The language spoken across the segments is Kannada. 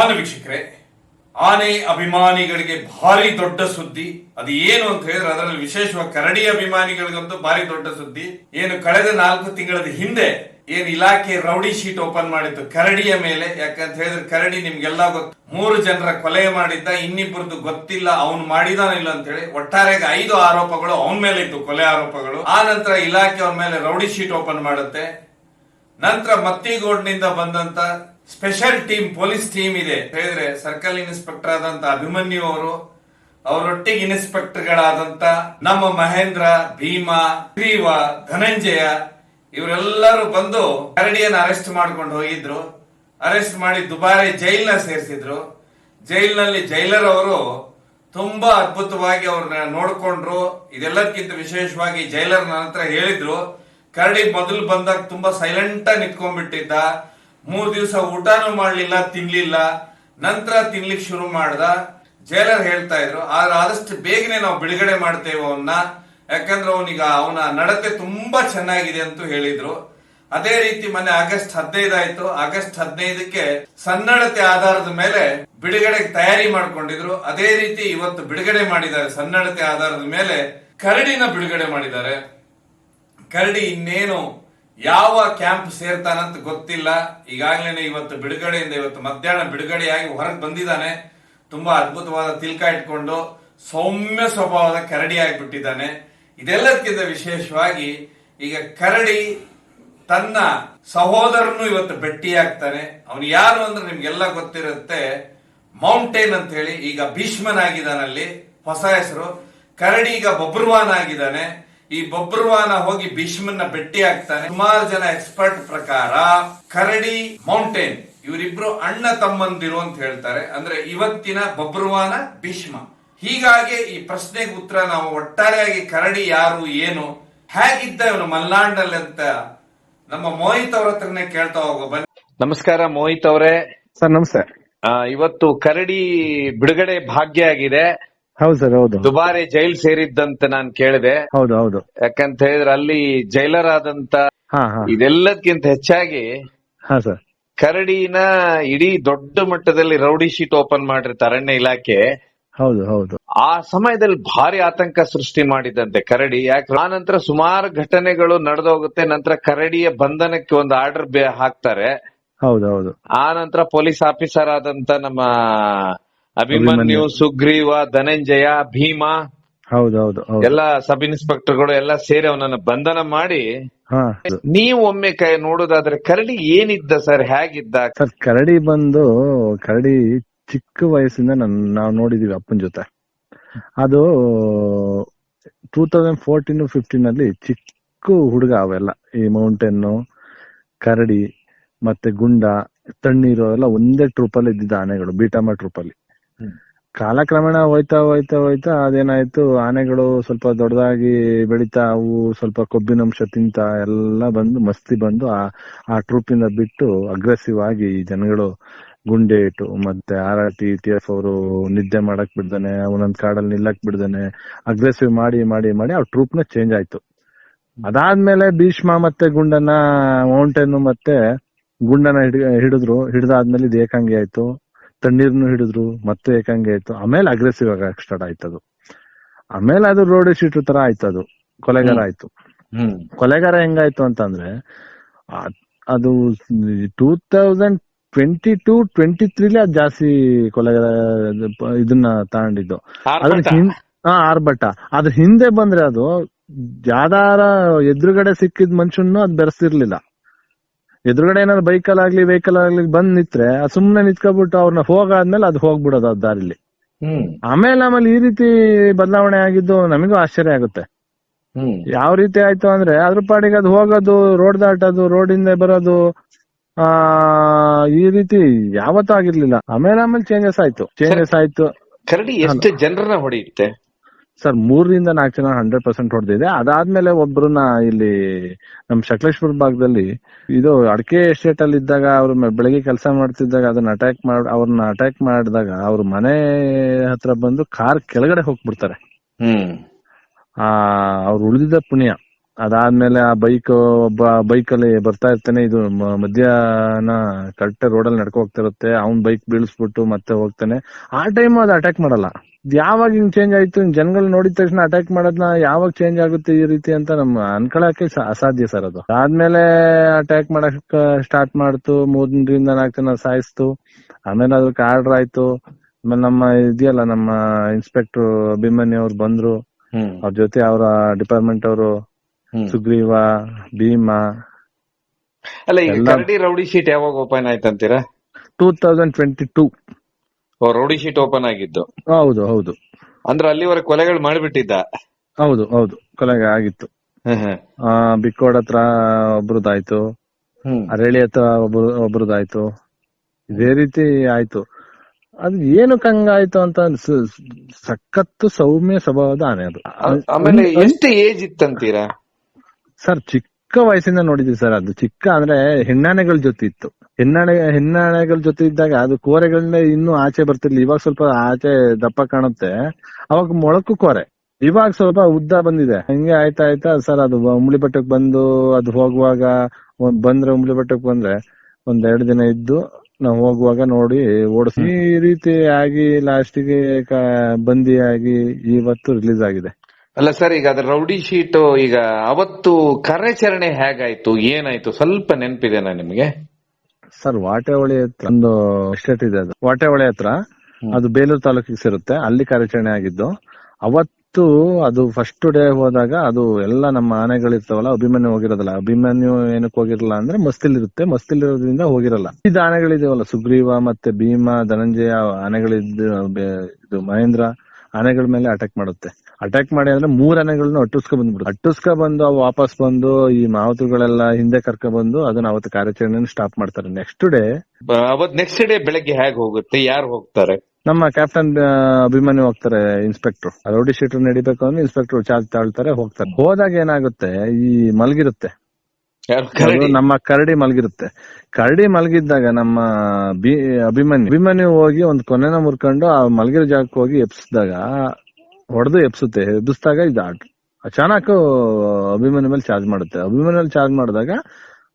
ಹಾಲು ವೀಕ್ಷಕರೇ, ಆನೆ ಅಭಿಮಾನಿಗಳಿಗೆ ಭಾರಿ ದೊಡ್ಡ ಸುದ್ದಿ. ಅದು ಏನು ಅಂತ ಹೇಳಿದ್ರೆ ಅದರಲ್ಲಿ ವಿಶೇಷವಾಗಿ ಕರಡಿ ಅಭಿಮಾನಿಗಳಿಗಂತೂ ಭಾರಿ ದೊಡ್ಡ ಸುದ್ದಿ. ಏನು ಕಳೆದ ನಾಲ್ಕು ತಿಂಗಳ ಹಿಂದೆ ಏನು ಇಲಾಖೆ ರೌಡಿ ಶೀಟ್ ಓಪನ್ ಮಾಡಿತ್ತು ಕರಡಿಯ ಮೇಲೆ. ಯಾಕಂತ ಹೇಳಿದ್ರೆ ಕರಡಿ ನಿಮ್ಗೆಲ್ಲ ಗೊತ್ತು. ಮೂರು ಜನರ ಕೊಲೆ ಮಾಡಿದ್ದ ಇನ್ನಿಬ್ಬರದ್ದು ಗೊತ್ತಿಲ್ಲ, ಅವನು ಮಾಡಿದಾನಿಲ್ಲ ಅಂತ ಹೇಳಿ ಒಟ್ಟಾರೆ ಐದು ಆರೋಪಗಳು ಅವನ ಮೇಲೆ ಇತ್ತು, ಕೊಲೆ ಆರೋಪಗಳು. ಆ ನಂತರ ಇಲಾಖೆ ಅವನ ಮೇಲೆ ರೌಡಿ ಶೀಟ್ ಓಪನ್ ಮಾಡುತ್ತೆ. ನಂತರ ಮತ್ತಿಗೋಡ್ನಿಂದ ಬಂದಂತ ಸ್ಪೆಷಲ್ ಟೀಮ್ ಪೊಲೀಸ್ ಟೀಮ್ ಇದೆ. ಹೇಳಿದ್ರೆ ಸರ್ಕಲ್ ಇನ್ಸ್ಪೆಕ್ಟರ್ ಆದಂತ ಅಭಿಮನ್ಯು ಅವರು, ಅವರೊಟ್ಟಿಗೆ ಇನ್ಸ್ಪೆಕ್ಟರ್ ಗಳಾದಂತ ನಮ್ಮ ಮಹೇಂದ್ರ, ಭೀಮಾ ಗ್ರೀವ ಧನಂಜಯ, ಇವರೆಲ್ಲರೂ ಬಂದು ಕರಡಿಯನ್ನು ಅರೆಸ್ಟ್ ಮಾಡ್ಕೊಂಡು ಹೋಗಿದ್ರು. ಅರೆಸ್ಟ್ ಮಾಡಿ ದುಬಾರಿ ಜೈಲ್ನ ಸೇರಿಸಿದ್ರು. ಜೈಲ್ನಲ್ಲಿ ಜೈಲರ್ ಅವರು ತುಂಬಾ ಅದ್ಭುತವಾಗಿ ಅವ್ರನ್ನ ನೋಡ್ಕೊಂಡ್ರು. ಇದೆಲ್ಲದಕ್ಕಿಂತ ವಿಶೇಷವಾಗಿ ಜೈಲರ್ ನನ್ನ ಹತ್ರ ಹೇಳಿದ್ರು. ಕರಡಿ ಮೊದಲು ಬಂದಾಗ ತುಂಬಾ ಸೈಲೆಂಟ್ ಆಗಿ ನಿಂತ್ಕೊಂಡ್ಬಿಟ್ಟಿದ್ದ. ಮೂರ್ ದಿವಸ ಊಟನೂ ಮಾಡ್ಲಿಲ್ಲ, ತಿನ್ಲಿಲ್ಲ. ನಂತರ ತಿನ್ಲಿಕ್ಕೆ ಶುರು ಮಾಡ್ದ. ಜೈಲರ್ ಹೇಳ್ತಾ ಇದ್ರು, ಆದ್ರೆ ಆದಷ್ಟು ಬೇಗನೆ ನಾವು ಬಿಡುಗಡೆ ಮಾಡ್ತೇವೆ ಅವನ್ನ ಯಾಕಂದ್ರೆ ಅವನಿಗ ಅವನ ನಡತೆ ತುಂಬಾ ಚೆನ್ನಾಗಿದೆ ಅಂತ ಹೇಳಿದ್ರು. ಅದೇ ರೀತಿ ಮೊನ್ನೆ ಆಗಸ್ಟ್ ಹದಿನೈದು ಆಯ್ತು. ಆಗಸ್ಟ್ ಹದಿನೈದಕ್ಕೆ ಸನ್ನಡತೆ ಆಧಾರದ ಮೇಲೆ ಬಿಡುಗಡೆಗೆ ತಯಾರಿ ಮಾಡ್ಕೊಂಡಿದ್ರು. ಅದೇ ರೀತಿ ಇವತ್ತು ಬಿಡುಗಡೆ ಮಾಡಿದ್ದಾರೆ, ಸನ್ನಡತೆ ಆಧಾರದ ಮೇಲೆ ಕರಡಿನ ಬಿಡುಗಡೆ ಮಾಡಿದ್ದಾರೆ. ಕರಡಿ ಇನ್ನೇನು ಯಾವ ಕ್ಯಾಂಪ್ ಸೇರ್ತಾನಂತ ಗೊತ್ತಿಲ್ಲ. ಈಗಾಗಲೇ ಇವತ್ತು ಬಿಡುಗಡೆಯಿಂದ ಇವತ್ತು ಮಧ್ಯಾಹ್ನ ಬಿಡುಗಡೆಯಾಗಿ ಹೊರಗೆ ಬಂದಿದ್ದಾನೆ. ತುಂಬಾ ಅದ್ಭುತವಾದ ತಿಲ್ಕ ಇಟ್ಕೊಂಡು ಸೌಮ್ಯ ಸ್ವಭಾವದ ಕರಡಿ ಆಗಿಬಿಟ್ಟಿದ್ದಾನೆ. ಇದೆಲ್ಲದಕ್ಕಿಂತ ವಿಶೇಷವಾಗಿ ಈಗ ಕರಡಿ ತನ್ನ ಸಹೋದರನು ಇವತ್ತು ಭೇಟಿಯಾಗ್ತಾನೆ ಅವನು ಯಾರು ಅಂದ್ರೆ ನಿಮ್ಗೆಲ್ಲ ಗೊತ್ತಿರುತ್ತೆ. ಮೌಂಟೇನ್ ಅಂತ ಹೇಳಿ ಈಗ ಭೀಷ್ಮನಾಗಿದ್ದಾನಲ್ಲಿ ಹೊಸ ಹೆಸರು. ಕರಡಿ ಈಗ ಬಬ್ರುವಾನ್ ಆಗಿದ್ದಾನೆ. ಈ ಬಬ್ರುವಾನ ಹೋಗಿ ಭೀಷ್ಮನ್ನ ಭೇಟಿ ಆಗ್ತಾನೆ ಸುಮಾರು ಜನ ಎಕ್ಸ್ಪರ್ಟ್ ಪ್ರಕಾರ ಕರಡಿ ಮೌಂಟೇನ್ ಇವರಿಬ್ರು ಅಣ್ಣ ತಮ್ಮಂದಿರು ಅಂತ ಹೇಳ್ತಾರೆ. ಅಂದ್ರೆ ಇವತ್ತಿನ ಬಬ್ರುವಾನ ಭೀಷ್ಮ. ಹೀಗಾಗಿ ಈ ಪ್ರಶ್ನೆಗೆ ಉತ್ತರ ನಾವು ಒಟ್ಟಾರೆಯಾಗಿ ಕರಡಿ ಯಾರು ಏನು ಹೇಗಿದ್ದ ಇವನು ಮಲ್ನಾಡಲ್ಲಿ ಅಂತ ನಮ್ಮ ಮೋಹಿತ್ ಅವ್ರ ಹತ್ರನೇ ಕೇಳ್ತಾ ಹೋಗೋ ಬನ್ನಿ. ನಮಸ್ಕಾರ ಮೋಹಿತ್ ಅವರೇ. ಸರ್ ನಮಸ್ತೆ. ಇವತ್ತು ಕರಡಿ ಬಿಡುಗಡೆ ಭಾಗ್ಯ ಆಗಿದೆ. ಹೌದು ಸರ್ ಹೌದು. ದುಬಾರಿ ಜೈಲ್ ಸೇರಿದ್ದಂತ ನಾನು ಕೇಳಿದೆ. ಹೌದು ಹೌದು. ಯಾಕಂತ ಹೇಳಿದ್ರೆ ಅಲ್ಲಿ ಜೈಲರ್ ಆದಂತ ಹಾ ಹಾ. ಇದೆಲ್ಲದಕ್ಕಿಂತ ಹೆಚ್ಚಾಗಿ ಹಾ ಸರ್. ಕರಡಿನ ಇಡೀ ದೊಡ್ಡ ಮಟ್ಟದಲ್ಲಿ ರೌಡಿ ಶೀಟ್ ಓಪನ್ ಮಾಡಿರ್ತಾರೆ ಅರಣ್ಯ ಇಲಾಖೆ. ಹೌದು ಹೌದು. ಆ ಸಮಯದಲ್ಲಿ ಭಾರಿ ಆತಂಕ ಸೃಷ್ಟಿ ಮಾಡಿದಂತೆ ಕರಡಿ. ಯಾಕೆ ಆ ನಂತರ ಸುಮಾರು ಘಟನೆಗಳು ನಡೆದೋಗುತ್ತೆ ನಂತರ ಕರಡಿಯ ಬಂಧನಕ್ಕೆ ಒಂದು ಆರ್ಡರ್ ಹಾಕ್ತಾರೆ. ಹೌದು ಹೌದು. ಆ ನಂತರ ಪೊಲೀಸ್ ಆಫೀಸರ್ ಆದಂತ ನಮ್ಮ ಅಭಿಮನ್ಯು. ಸುಗ್ರೀವ ಧನಂಜಯ ಭೀಮ ಹೌದೌದು ಹೌದು. ಹೌದು ಎಲ್ಲ ಸಬ್ ಇನ್ಸ್ಪೆಕ್ಟರ್ಗಳು ಎಲ್ಲ ಸೇರಿ ಅವನನ್ನ ಬಂಧನ ಮಾಡಿ ಹಾ. ನೀವು ಒಮ್ಮೆ ಕೈ ನೋಡೋದಾದ್ರೆ ಕರಡಿ ಏನಿದ್ದ ಸರ್ ಹೇಗಿದ್ದ? ಸರ್ ಕರಡಿ ಬಂದು ಕರಡಿ ಚಿಕ್ಕ ವಯಸ್ಸಿಂದ ನನ್ ನಾವ್ ನೋಡಿದೀವಿ ಅಪ್ಪನ ಜೊತೆ. ಅದು ಟೂ ತೌಸಂಡ್ ಫೋರ್ಟೀನ್ ಫಿಫ್ಟೀನ್ ಅಲ್ಲಿ ಚಿಕ್ಕ ಹುಡುಗ ಅವೆಲ್ಲ. ಈ ಮೌಂಟೇನ್ ಕರಡಿ ಮತ್ತೆ ಗುಂಡ ತಣ್ಣೀರು ಎಲ್ಲ ಒಂದೇ ಟ್ರೂಪ್ ಅಲ್ಲಿ ಇದ್ದಿದ್ದ ಆನೆಗಳು ಬೀಟಮ್ಮ ಟ್ರೂಪ್ ಅಲ್ಲಿ. ಕಾಲಕ್ರಮೇಣ ಹೋಯ್ತಾ ಹೋಯ್ತಾ ಹೋಯ್ತಾ ಅದೇನಾಯ್ತು ಆನೆಗಳು ಸ್ವಲ್ಪ ದೊಡ್ಡದಾಗಿ ಬೆಳಿತಾ ಅವು ಸ್ವಲ್ಪ ಕೊಬ್ಬಿನಂಶ ತಿಂತ ಎಲ್ಲ ಬಂದು ಮಸ್ತಿ ಬಂದು ಆ ಆ ಟ್ರೂಪ್ ಇಂದ ಬಿಟ್ಟು ಅಗ್ರೆಸಿವ್ ಆಗಿ ಈ ಜನಗಳು ಗುಂಡೆ ಇಟ್ಟು ಮತ್ತೆ R R T T F ಅವರು ನಿದ್ದೆ ಮಾಡಕ್ ಬಿಡ್ದಾನೆ ಅವನೊಂದ್ ಕಾಡಲ್ಲಿ ನಿಲ್ಲಕ್ ಬಿಡ್ದಾನೆ ಅಗ್ರೆಸಿವ್ ಮಾಡಿ ಮಾಡಿ ಮಾಡಿ ಆ ಟ್ರೂಪ್ನ ಚೇಂಜ್ ಆಯ್ತು ಅದಾದ್ಮೇಲೆ ಭೀಷ್ಮ ಮತ್ತೆ ಗುಂಡನ ಮೌಂಟೇನ್ ಮತ್ತೆ ಗುಂಡನ ಹಿಡಿ ಹಿಡಿದ್ರು ಹಿಡಿದಾದ್ಮೇಲೆ ಇದು ಏಕಾಂಗಿ ಆಯ್ತು. ತಣ್ಣೀರ್ನು ಹಿಡಿದ್ರು ಮತ್ತೆ ಏಕಂಗೆ ಆಯ್ತು. ಆಮೇಲೆ ಅಗ್ರೆಸಿವ್ ಆಗಕ್ ಸ್ಟಾರ್ಟ್ ಆಯ್ತು ಅದು ಆಮೇಲೆ ಅದು ರೋಡ್ ಶೀಟ್ ತರ ಆಯ್ತು ಅದು. ಕೊಲೆಗಾರ ಆಯ್ತು. ಕೊಲೆಗಾರ ಹೆಂಗಾಯ್ತು ಅಂತಂದ್ರೆ ಅದು two thousand twenty two twenty ತ್ರೀಲಿ ಅದ್ ಜಾಸ್ತಿ ಕೊಲೆಗಾರ ಇದನ್ನ ತಗೊಂಡಿದ್ದು. ಹಿಂ- ಹಾ ಆರ್ಭಟ. ಅದ್ರ ಹಿಂದೆ ಬಂದ್ರೆ ಅದು ಜಾದಾರ ಎದುರುಗಡೆ ಸಿಕ್ಕಿದ ಮನುಷ್ಯನ್ನು ಅದ್ ಬೆರೆಸಿರ್ಲಿಲ್ಲ. ಎದುರುಗಡೆ ಏನಾದ್ರು ಬೈಕಲ್ ಆಗ್ಲಿ ವೆಹಿಕಲ್ ಆಗ್ಲಿ ಬಂದ್ ನಿತ್ರೆ ಅದ್ ಸುಮ್ನೆ ನಿಂತ್ಕೊಬಿಟ್ಟು ಅವ್ರನ್ನ ಹೋಗಾದ್ಮೇಲೆ ಅದು ಹೋಗ್ಬಿಡೋದು ಆ ದಾರಿಲಿ. ಹ್ಮ್. ಆಮೇಲೆ ನಮ್ಮಲ್ಲಿ ಈ ರೀತಿ ಬದಲಾವಣೆ ಆಗಿದ್ದು ನಮಗೂ ಆಶ್ಚರ್ಯ ಆಗುತ್ತೆ. ಹ್ಮ್. ಯಾವ ರೀತಿ ಆಯ್ತು ಅಂದ್ರೆ ಅದ್ರ ಪಾಡಿಗೆ ಅದು ಹೋಗೋದು ರೋಡ್ ದಾಟೋದು ರೋಡ್ ಇಂದ ಬರೋದು ಆ ಈ ರೀತಿ ಯಾವತ್ತೂ ಆಗಿರ್ಲಿಲ್ಲ. ಆಮೇಲೆ ಆಮೇಲೆ ಚೇಂಜಸ್ ಆಯ್ತು. ಚೇಂಜಸ್ ಆಯ್ತು. ಕರಡಿ ಎಷ್ಟು ಜನರನ್ನ ಹೊಡೆಯುತ್ತೆ? ಸರ್ ಮೂರರಿಂದ ನಾಲ್ಕು ಜನ ಹಂಡ್ರೆಡ್ ಪರ್ಸೆಂಟ್ ಹೊಡೆದಿದೆ. ಅದಾದ್ಮೇಲೆ ಒಬ್ಬರನ್ನ ಇಲ್ಲಿ ನಮ್ ಶಕಲೇಶ್ವರ ಭಾಗದಲ್ಲಿ ಇದು ಅಡಕೆ ಎಸ್ಟೇಟ್ ಅಲ್ಲಿ ಇದ್ದಾಗ ಅವ್ರ ಬೆಳಗ್ಗೆ ಕೆಲಸ ಮಾಡ್ತಿದ್ದಾಗ ಅದನ್ನ ಅಟ್ಯಾಕ್ ಮಾಡ್ ಅವ್ರನ್ನ ಅಟ್ಯಾಕ್ ಮಾಡಿದಾಗ ಅವ್ರ ಮನೆ ಹತ್ರ ಬಂದು ಕಾರ್ ಕೆಳಗಡೆ ಹೋಗ್ಬಿಡ್ತಾರೆ. ಆ ಅವ್ರು ಉಳಿದಿದ್ದ ಪುಣ್ಯ. ಅದಾದ್ಮೇಲೆ ಆ ಬೈಕ್ ಒಬ್ಬ ಬೈಕ್ ಅಲ್ಲಿ ಬರ್ತಾ ಇರ್ತಾನೆ ಇದು ಮಧ್ಯಾಹ್ನ ಕರೆಕ್ಟ್ ರೋಡ್ ಅಲ್ಲಿ ನಡ್ಕೊ ಹೋಗ್ತಾ ಇರುತ್ತೆ. ಅವ್ನ್ ಬೈಕ್ ಬೀಳಿಸ್ಬಿಟ್ಟು ಮತ್ತೆ ಹೋಗ್ತಾನೆ. ಆ ಟೈಮ್ ಅದು ಅಟ್ಯಾಕ್ ಮಾಡಲ್ಲ. ಇದ್ ಯಾವಾಗ ಹಿಂಗ್ ಚೇಂಜ್ ಆಯ್ತು ಜನಗಳು ನೋಡಿದ ತಕ್ಷಣ ಅಟ್ಯಾಕ್ ಮಾಡೋದ್ನ ಯಾವಾಗ ಚೇಂಜ್ ಆಗುತ್ತೆ ಈ ರೀತಿ ಅಂತ ನಮ್ ಅನ್ಕೊಳಕ್ಕೆ ಅಸಾಧ್ಯ ಸರ್ ಅದು. ಆದ್ಮೇಲೆ ಅಟ್ಯಾಕ್ ಮಾಡಕ್ ಸ್ಟಾರ್ಟ್ ಮಾಡ್ತು ಮೂರಿಂದ ನಾಲ್ಕು ಜನ ಸಾಯಿಸ್ತು ಆಮೇಲೆ ಅದಕ್ಕೆ ಆರ್ಡರ್ ಆಯ್ತು. ಆಮೇಲೆ ನಮ್ಮ ಇದೆಯಲ್ಲ ನಮ್ಮ ಇನ್ಸ್ಪೆಕ್ಟರ್ ಅಭಿಮನ್ಯು ಅವ್ರು ಬಂದ್ರು. ಅವ್ರ ಜೊತೆ ಅವರ ಡಿಪಾರ್ಟ್ಮೆಂಟ್ ಅವರು. ಸುಗ್ರೀವ ಭೀಮಾ. ಅಲ್ಲ ಈ ಕರಡಿ ರೌಡಿ ಶೀಟ್ ಯಾವಾಗ ಓಪನ್ ಆಯ್ತಂತೀರಾ? ಟೂ ತೌಸಂಡ್ ಟ್ವೆಂಟಿ ಟೂ ಓ ರೌಡಿ ಶೀಟ್ ಓಪನ್ ಆಗಿದ್ದು. ಹೌದು ಹೌದು. ಅಂದ್ರೆ ಅಲ್ಲಿವರೆಗೆ ಕೊಲೆಗಳು ಮಾಡಿಬಿಟ್ಟಿದ್ದ. ಹೌದು ಹೌದು. ಕೊಲೆಗೆ ಆಗಿತ್ತು. ಆ ಬಿಕ್ಕೋಡ್ ಹತ್ರ ಒಬ್ರದಾಯ್ತು. ಅರಳಿ ಹತ್ರ ಒಬ್ರು ಒಬ್ರದಾಯ್ತು. ಇದೇ ರೀತಿ ಆಯ್ತು. ಅದು ಏನು ಕಂಗಾಯ್ತು ಅಂತ ಸಖತ್ತು ಸೌಮ್ಯ ಸ್ವಭಾವದ ಆನೆ ಅದು. ಆಮೇಲೆ ಎಷ್ಟು ಏಜ್ ಇತ್ತಂತೀರಾ ಸರ್ ಚಿಕ್ಕ ವಯಸ್ಸಿಂದ ನೋಡಿದ್ವಿ ಸರ್ ಅದು. ಚಿಕ್ಕ ಅಂದ್ರೆ ಹೆಣ್ಣಾನೆಗಳ ಜೊತೆ ಇತ್ತು. ಹೆಣ್ಣಾನೆ ಹಿನ್ನಡೆಗಳ ಜೊತೆ ಇದ್ದಾಗ ಅದು ಕೋರೆಗಳನ್ನ ಇನ್ನೂ ಆಚೆ ಬರ್ತಿರ್ಲಿ ಇವಾಗ ಸ್ವಲ್ಪ ಆಚೆ ದಪ್ಪ ಕಾಣುತ್ತೆ. ಅವಾಗ ಮೊಳಕು ಕೋರೆ. ಇವಾಗ ಸ್ವಲ್ಪ ಉದ್ದ ಬಂದಿದೆ. ಹಂಗೆ ಆಯ್ತಾ ಆಯ್ತಾ ಸರ್ ಅದು ಉಂಬ್ಳಿ ಬೆಟ್ಟಕ್ ಬಂದು ಅದು ಹೋಗುವಾಗ ಬಂದ್ರೆ ಉಂಬ್ಳಿ ಬೆಟ್ಟಕ್ ಬಂದ್ರೆ ಒಂದ್ ಎರಡು ದಿನ ಇದ್ದು ನಾವು ಹೋಗುವಾಗ ನೋಡಿ ಓಡಿಸಿ ಈ ರೀತಿ ಆಗಿ ಲಾಸ್ಟಿಗೆ ಬಂದಿ ಆಗಿ ಇವತ್ತು ರಿಲೀಸ್ ಆಗಿದೆ. ಅಲ್ಲ ಸರ್ ಈಗ ಅದ್ರ ರೌಡಿ ಶೀಟ್ ಈಗ ಅವತ್ತು ಕಾರ್ಯಾಚರಣೆ ಹೇಗಾಯ್ತು? ಏನಾಯ್ತು? ಸ್ವಲ್ಪ ನೆನಪಿದೆನಾ ನಿಮ್ಗೆ? ಸರ್ ವಾಟೆಹೊಳಿ ಹತ್ರ ಒಂದು ಎಸ್ಟೇಟ್ ಇದೆ ಅದು. ವಾಟೆಹೊಳಿ ಹತ್ರ ಅದು ಬೇಲೂರು ತಾಲೂಕಿಗೆ ಸೇರುತ್ತೆ. ಅಲ್ಲಿ ಕಾರ್ಯಾಚರಣೆ ಆಗಿದ್ದು. ಅವತ್ತು ಅದು ಫಸ್ಟ್ ಡೇ ಹೋದಾಗ ಅದು ಎಲ್ಲ ನಮ್ಮ ಆನೆಗಳಿರ್ತಾವಲ್ಲ ಅಭಿಮನ್ಯು ಹೋಗಿರೋದಲ್ಲ ಅಭಿಮನ್ಯು ಏನಕ್ಕೆ ಹೋಗಿರಲ್ಲ ಅಂದ್ರೆ ಮಸ್ತಿಲ್ ಇರುತ್ತೆ. ಮಸ್ತಿಲ್ ಇರೋದ್ರಿಂದ ಹೋಗಿರಲ್ಲ. ಇದು ಆನೆಗಳಿದಾವಲ್ಲ ಸುಗ್ರೀವ ಮತ್ತೆ ಭೀಮ ಧನಂಜಯ ಆನೆಗಳಿದ್ದು ಇದು ಮಹೇಂದ್ರ ಆನೆಗಳ ಮೇಲೆ ಅಟ್ಯಾಕ್ ಮಾಡುತ್ತೆ. ಅಟ್ಯಾಕ್ ಮಾಡಿ ಅಂದ್ರೆ ಮೂರ್ ಆನೆಗಳನ್ನ ಅಟ್ಟಿಸ್ಕೊ ಬಂದ್ಬಿಡುತ್ತೆ. ಅಟ್ಟಿಸ್ಕೊ ಬಂದು ಅವು ವಾಪಸ್ ಬಂದು ಈ ಮಾವುತುಗಳೆಲ್ಲ ಹಿಂದೆ ಕರ್ಕೊ ಬಂದು ಅದನ್ನ ಅವತ್ತು ಕಾರ್ಯಾಚರಣೆ ಸ್ಟಾಪ್ ಮಾಡ್ತಾರೆ. ನೆಕ್ಸ್ಟ್ ಡೇ ಅವತ್ ನೆಕ್ಸ್ಟ್ ಡೇ ಬೆಳಗ್ಗೆ ಹೇಗ್ ಹೋಗುತ್ತೆ? ಯಾರು ಹೋಗ್ತಾರೆ? ನಮ್ಮ ಕ್ಯಾಪ್ಟನ್ ಅಭಿಮಾನಿ ಹೋಗ್ತಾರೆ ಇನ್ಸ್ಪೆಕ್ಟರ್ ರೌಡಿ ಶೀಟರ್ ನಡಿಬೇಕು ಅಂದ್ರೆ ಇನ್ಸ್ಪೆಕ್ಟರ್ ಚಾರ್ಜ್ ತಾಳ್ತಾರೆ ಹೋಗ್ತಾರೆ. ಹೋದಾಗ ಏನಾಗುತ್ತೆ? ಈ ಮಲಗಿರುತ್ತೆ. ನಮ್ಮ ಕರಡಿ ಮಲಗಿರುತ್ತೆ. ಕರಡಿ ಮಲಗಿದ್ದಾಗ ನಮ್ಮ ಬಿ ಅಭಿಮಾನಿ ಅಭಿಮನ್ಯು ಹೋಗಿ ಒಂದ್ ಕೊನೆನ ಮುರ್ಕೊಂಡು ಆ ಮಲಗಿರೋ ಜಾಗಕ್ಕೆ ಹೋಗಿ ಎಬ್ಸಿದಾಗ ಹೊಡೆದು ಎಬ್ಸುತ್ತೆ, ಎಬ್ಬಿಸಿದಾಗ ಇದು ಅಚಾನಕ್ ಅಭಿಮಾನಿ ಮೇಲೆ ಚಾರ್ಜ್ ಮಾಡುತ್ತೆ. ಅಭಿಮಾನಿ ಮೇಲೆ ಚಾರ್ಜ್ ಮಾಡಿದಾಗ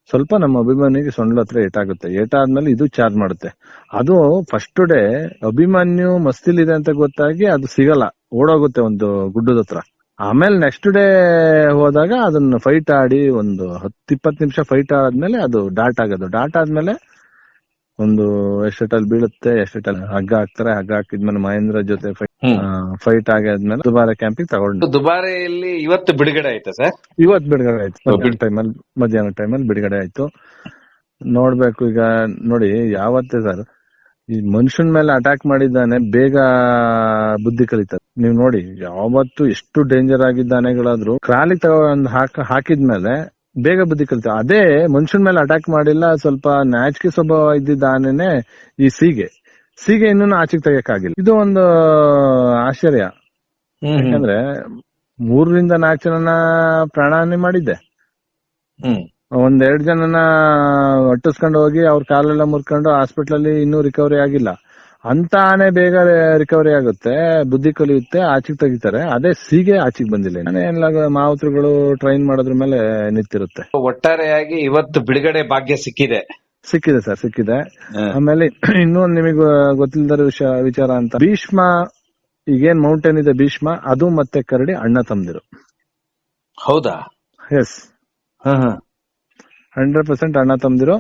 ಸ್ವಲ್ಪ ನಮ್ಮ ಅಭಿಮಾನಿಗೆ ಸೊಂಡ್ಲ ಹತ್ರ ಏಟಾಗುತ್ತೆ. ಏಟಾದ್ಮೇಲೆ ಇದು ಚಾರ್ಜ್ ಮಾಡುತ್ತೆ. ಅದು ಫಸ್ಟ್ ಡೇ ಅಭಿಮನ್ಯು ಮಸ್ತಿಲಿದೆ ಅಂತ ಗೊತ್ತಾಗಿ ಅದು ಸಿಗಲ್ಲ. ಓಡೋಗುತ್ತೆ ಒಂದು ಗುಡ್ಡದ ಹತ್ರ. ಆಮೇಲೆ ನೆಕ್ಸ್ಟ್ ಡೇ ಹೋದಾಗ ಅದನ್ನ ಫೈಟ್ ಆಡಿ ಒಂದು ಹತ್ತು ಇಪ್ಪತ್ತು ನಿಮಿಷ ಫೈಟ್ ಆದ್ಮೇಲೆ ಅದು ಡಾಟ್ ಆಗೋದು. ಡಾಟ್ ಆದ್ಮೇಲೆ ಒಂದು ಎಷ್ಟೆಟಲ್ಲಿ ಬೀಳುತ್ತೆ ಎಷ್ಟೆಟಲ್ಲಿ ಹಗ್ಗ ಹಾಕ್ತಾರೆ, ಹಗ್ಗ ಹಾಕಿದ್ಮೇಲೆ ಮಹೇಂದ್ರ ಜೊತೆ ಹ್ಮ್. ಫೈಟ್ ಆಗಾದ್ಮೇಲೆ ದುಬಾರೆ ಕ್ಯಾಂಪಿಗೆ ತಗೊಂಡು. ದುಬಾರೆಯಲ್ಲಿ ಇವತ್ತು ಬಿಡುಗಡೆ ಆಯ್ತು ಸರ್? ಇವತ್ ಬಿಡುಗಡೆ ಆಯ್ತು. ಮಧ್ಯಾಹ್ನ ಟೈಮಲ್ಲಿ ಮಧ್ಯಾಹ್ನ ಟೈಮಲ್ಲಿ ಬಿಡುಗಡೆ ಆಯ್ತು. ನೋಡ್ಬೇಕು ಈಗ ನೋಡಿ ಯಾವತ್ತೇ ಸರ್ ಈ ಮನುಷ್ಯನ್ ಮೇಲೆ ಅಟ್ಯಾಕ್ ಮಾಡಿದ್ದಾನೆ ಬೇಗ ಬುದ್ಧಿ ಕಲಿತಾರೆ ನೀವು ನೋಡಿ ಯಾವತ್ತು ಎಷ್ಟು ಡೇಂಜರ್ ಆಗಿದ್ದ ಆನೆಗಳಾದ್ರೂ ಕ್ರಾಲಿ ತಗೊಂಡ್ ಹಾಕ ಹಾಕಿದ್ಮೇಲೆ ಬೇಗ ಬುದ್ಧಿ ಕಲಿತ ಅದೇ ಮನುಷ್ಯನ್ ಮೇಲೆ ಅಟ್ಯಾಕ್ ಮಾಡಿಲ್ಲ ಸ್ವಲ್ಪ ನಾಚಿಕೆ ಸ್ವಭಾವ ಇದ್ದಿದ್ದ ಆನೆನೆ ಈ ಸೀಗೆ. ಸೀಗೆ ಇನ್ನೂ ಆಚೆಗೆ ತೆಗಿಯಕ್ಕಾಗಿಲ್ಲ. ಇದು ಒಂದು ಆಶ್ಚರ್ಯ. ಯಾಕಂದ್ರೆ ಮೂರರಿಂದ ನಾಲ್ಕು ಜನನ ಪ್ರಾಣಹಾನಿ ಮಾಡಿದ್ದೆ. ಒಂದೆರಡು ಒಂದ್ ಎರಡ್ ಜನನ ಒಟ್ಟಿಸ್ಕೊಂಡು ಹೋಗಿ ಅವ್ರ ಕಾಲೆಲ್ಲ ಮುರ್ಕೊಂಡು ಹಾಸ್ಪಿಟಲ್ ಅಲ್ಲಿ ಇನ್ನೂ ರಿಕವರಿ ಆಗಿಲ್ಲ. ಅಂತ ಆನೆ ಬೇಗ ರಿಕವರಿ ಆಗುತ್ತೆ ಬುದ್ಧಿ ಕಲಿಯುತ್ತೆ ಆಚೆಗೆ ತೆಗಿತಾರೆ. ಅದೇ ಸೀಗೆ ಆಚೆಗೆ ಬಂದಿಲ್ಲ. ಎಲ್ಲ ಮಾವುತರುಗಳು ಟ್ರೈನ್ ಮಾಡೋದ್ರ ಮೇಲೆ ನಿಂತಿರುತ್ತೆ. ಒಟ್ಟಾರೆಯಾಗಿ ಇವತ್ತು ಬಿಡುಗಡೆ ಭಾಗ್ಯ ಸಿಕ್ಕಿದೆ. ಸಿಕ್ಕಿದೆ ಸರ್ ಸಿಕ್ಕಿದೆ. ಆಮೇಲೆ ಇನ್ನೊಂದು ನಿಮಗೆ ಗೊತ್ತಿಲ್ಲದ ವಿಷಯ ವಿಚಾರ ಅಂತ. ಭೀಷ್ಮ ಈಗೇನ್ ಮೌಂಟೇನ್ ಇದೆ ಭೀಷ್ಮ ಅದು ಮತ್ತೆ ಕರಡಿ ಅಣ್ಣ ತಂದಿರು ಹೌದಾ? ಎಸ್. ಹಂಡ್ರೆಡ್ ಪರ್ಸೆಂಟ್ ಅಣ್ಣ ತಂದಿರು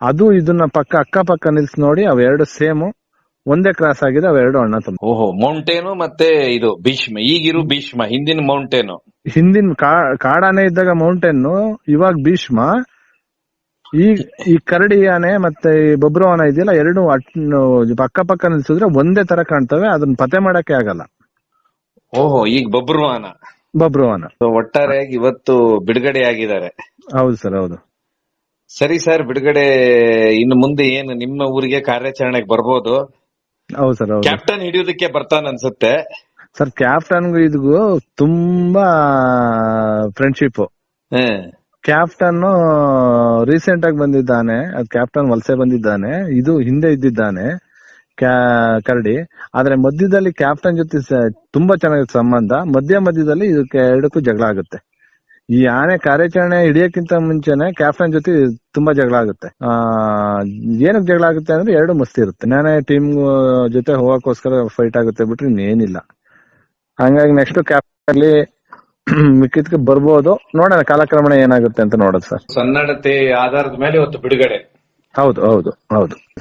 ಅದು ಇದನ್ನ ಪಕ್ಕ ಅಕ್ಕ ಪಕ್ಕ ನಿಲ್ಸಿ ನೋಡಿ ಅವೆರಡು ಸೇಮ್. ಒಂದೇ ಕ್ರಾಸ್ ಆಗಿದೆ ಅವೆರಡು ಅಣ್ಣ ತಮ್ಮ ಓಹೋ ಮೌಂಟೇನು ಮತ್ತೆ ಇದು ಭೀಷ್ಮ. ಈಗಿರು ಭೀಷ್ಮ ಹಿಂದಿನ ಮೌಂಟೇನು ಹಿಂದಿನ ಕಾಡಾನೆ ಇದ್ದಾಗ ಮೌಂಟೇನ್ ಇವಾಗ ಭೀಷ್ಮ. ಈ ಈ ಕರಡಿ ಆನೆ ಮತ್ತೆ ಈ ಬಬ್ರು ಆನೆ ಇದೆಯಲ್ಲ ಎರಡು ಅಕ್ಕ ಪಕ್ಕ ಪಕ್ಕ ನಿಲ್ಸಿದ್ರೆ ಒಂದೇ ತರ ಕಾಣ್ತವೆ ಅದನ್ನ ಪತೆ ಮಾಡಕ್ಕೆ ಆಗಲ್ಲ. ಓಹೋ ಈಗ ಬಬ್ರುವಾನ ಬಬ್ರು ಬೊಬ್ರು ಆನ. ಒಟ್ಟಾರೆಯಾಗಿ ಇವತ್ತು ಬಿಡುಗಡೆ ಆಗಿದ್ದಾರೆ. ಹೌದು ಸರ್ ಹೌದು. ಸರಿ ಸರ್ ಬಿಡುಗಡೆ ಇನ್ನು ಮುಂದೆ ಏನು ನಿಮ್ಮ ಊರಿಗೆ ಕಾರ್ಯಾಚರಣೆಗೆ ಬರ್ಬೋದು? ಹೌದು ಸರ್ ಕ್ಯಾಪ್ಟನ್ ಹಿಡಿಯೋದಕ್ಕೆ ಬರ್ತಾನ ಅನ್ಸುತ್ತೆ. ಸರ್ ಕ್ಯಾಪ್ಟನ್ ಇದ್ಗೂ ತುಂಬಾ ಫ್ರೆಂಡ್ಶಿಪ್ ಕ್ಯಾಪ್ಟನ್ ರೀಸೆಂಟ್ ಆಗಿ ಬಂದಿದ್ದಾನೆ. ಅದ್ ಕ್ಯಾಪ್ಟನ್ ವಲಸೆ ಬಂದಿದ್ದಾನೆ. ಇದು ಹಿಂದೆ ಇದ್ದಿದ್ದಾನೆ ಕರಡಿ. ಆದ್ರೆ ಮಧ್ಯದಲ್ಲಿ ಕ್ಯಾಪ್ಟನ್ ಜೊತೆ ತುಂಬಾ ಚೆನ್ನಾಗಿದೆ ಸಂಬಂಧ. ಮಧ್ಯ ಮಧ್ಯದಲ್ಲಿ ಇದಕ್ಕೆ ಎರಡಕ್ಕೂ ಜಗಳ ಆಗುತ್ತೆ. ಈ ಆನೆ ಕಾರ್ಯಾಚರಣೆ ಹಿಡಿಯಕ್ಕಿಂತ ಮುಂಚೆನೆ ಕ್ಯಾಪ್ಟನ್ ಜೊತೆ ತುಂಬಾ ಜಗಳ ಆಗುತ್ತೆ. ಆ, ಏನಕ್ಕೆ ಜಗಳ ಆಗುತ್ತೆ ಅಂದ್ರೆ ಎರಡು ಮಸ್ತಿ ಇರುತ್ತೆ. ನಾನೇ ಟೀಮ್ ಜೊತೆ ಹೋಗಕ್ಕೋಸ್ಕರ ಫೈಟ್ ಆಗುತ್ತೆ ಬಿಟ್ರೆ ಇನ್ನೇನಿಲ್ಲ. ಹಂಗಾಗಿ ನೆಕ್ಸ್ಟ್ ಕ್ಯಾಪ್ಟನ್ ಮಿಕ್ಕಿದ್ಕೆ ಬರ್ಬೋದು. ನೋಡೋಣ ಕಾಲಕ್ರಮಣ ಏನಾಗುತ್ತೆ ಅಂತ ನೋಡೋದು ಸರ್. ಸನ್ನಡತೆ ಆಧಾರದ ಮೇಲೆ ಇವತ್ತು ಬಿಡುಗಡೆ. ಹೌದು ಹೌದು ಹೌದು.